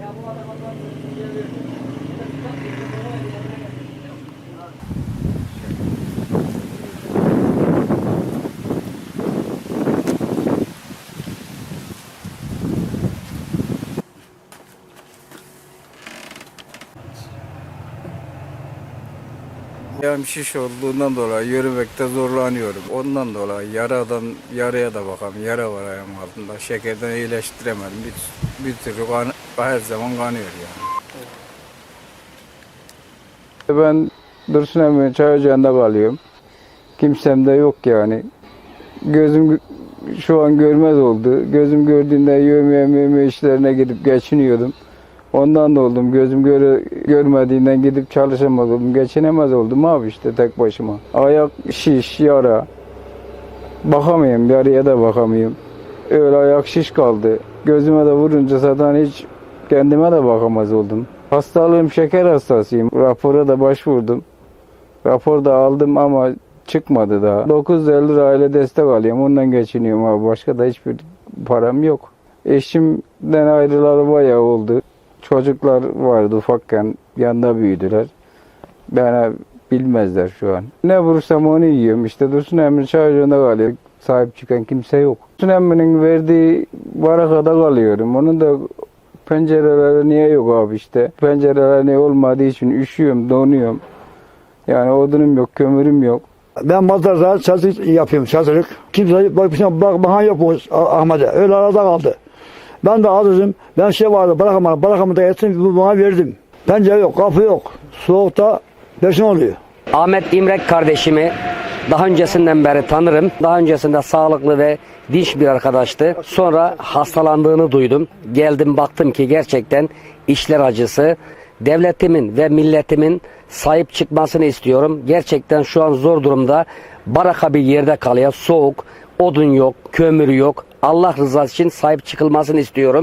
Ya bu adama Ayağım şiş olduğundan dolayı yürümekte zorlanıyorum. Ondan dolayı yaradan yaraya da bakalım. Yara var ayağım altında. Şekerden iyileştiremedim. Bir, bir türlü kan, her zaman kanıyor yani. Ben Dursun Emre'nin çay ocağında kalıyorum. Kimsem de yok yani. Gözüm şu an görmez oldu. Gözüm gördüğünde yövmeye mövmeye işlerine gidip geçiniyordum. Ondan da oldum. Gözüm göre, görmediğinden gidip çalışamaz oldum. Geçinemez oldum abi işte tek başıma. Ayak şiş, yara. Bakamıyorum. Yarıya da bakamıyorum. Öyle ayak şiş kaldı. Gözüme de vurunca zaten hiç kendime de bakamaz oldum. Hastalığım şeker hastasıyım. Rapora da başvurdum. Rapor da aldım ama çıkmadı daha. 950 lira aile destek alıyorum. Ondan geçiniyorum abi. Başka da hiçbir param yok. Eşimden ayrılalı bayağı oldu. Çocuklar vardı ufakken. Yanında büyüdüler. Bana bilmezler şu an. Ne vurursam onu yiyorum. İşte Dursun Emre çayırında kalıyor. Sahip çıkan kimse yok. Dursun Emre'nin verdiği barakada kalıyorum. Onun da pencereleri niye yok abi işte. Pencereler niye olmadığı için üşüyorum, donuyorum. Yani odunum yok, kömürüm yok. Ben mazlarda çatır yapıyorum çatırlık. Kimse bak, bak, bana yok bu Ahmet'e. Öyle arada kaldı. Ben de alırım. Ben şey vardı bırakamadım. Bırakamı da bu bana verdim. Pencere yok, kapı yok. Soğukta besin oluyor. Ahmet İmrek kardeşimi daha öncesinden beri tanırım. Daha öncesinde sağlıklı ve dinç bir arkadaştı. Sonra hastalandığını duydum. Geldim baktım ki gerçekten işler acısı. Devletimin ve milletimin sahip çıkmasını istiyorum. Gerçekten şu an zor durumda. Baraka bir yerde kalıyor. Soğuk, odun yok, kömür yok. Allah rızası için sahip çıkılmasını istiyorum.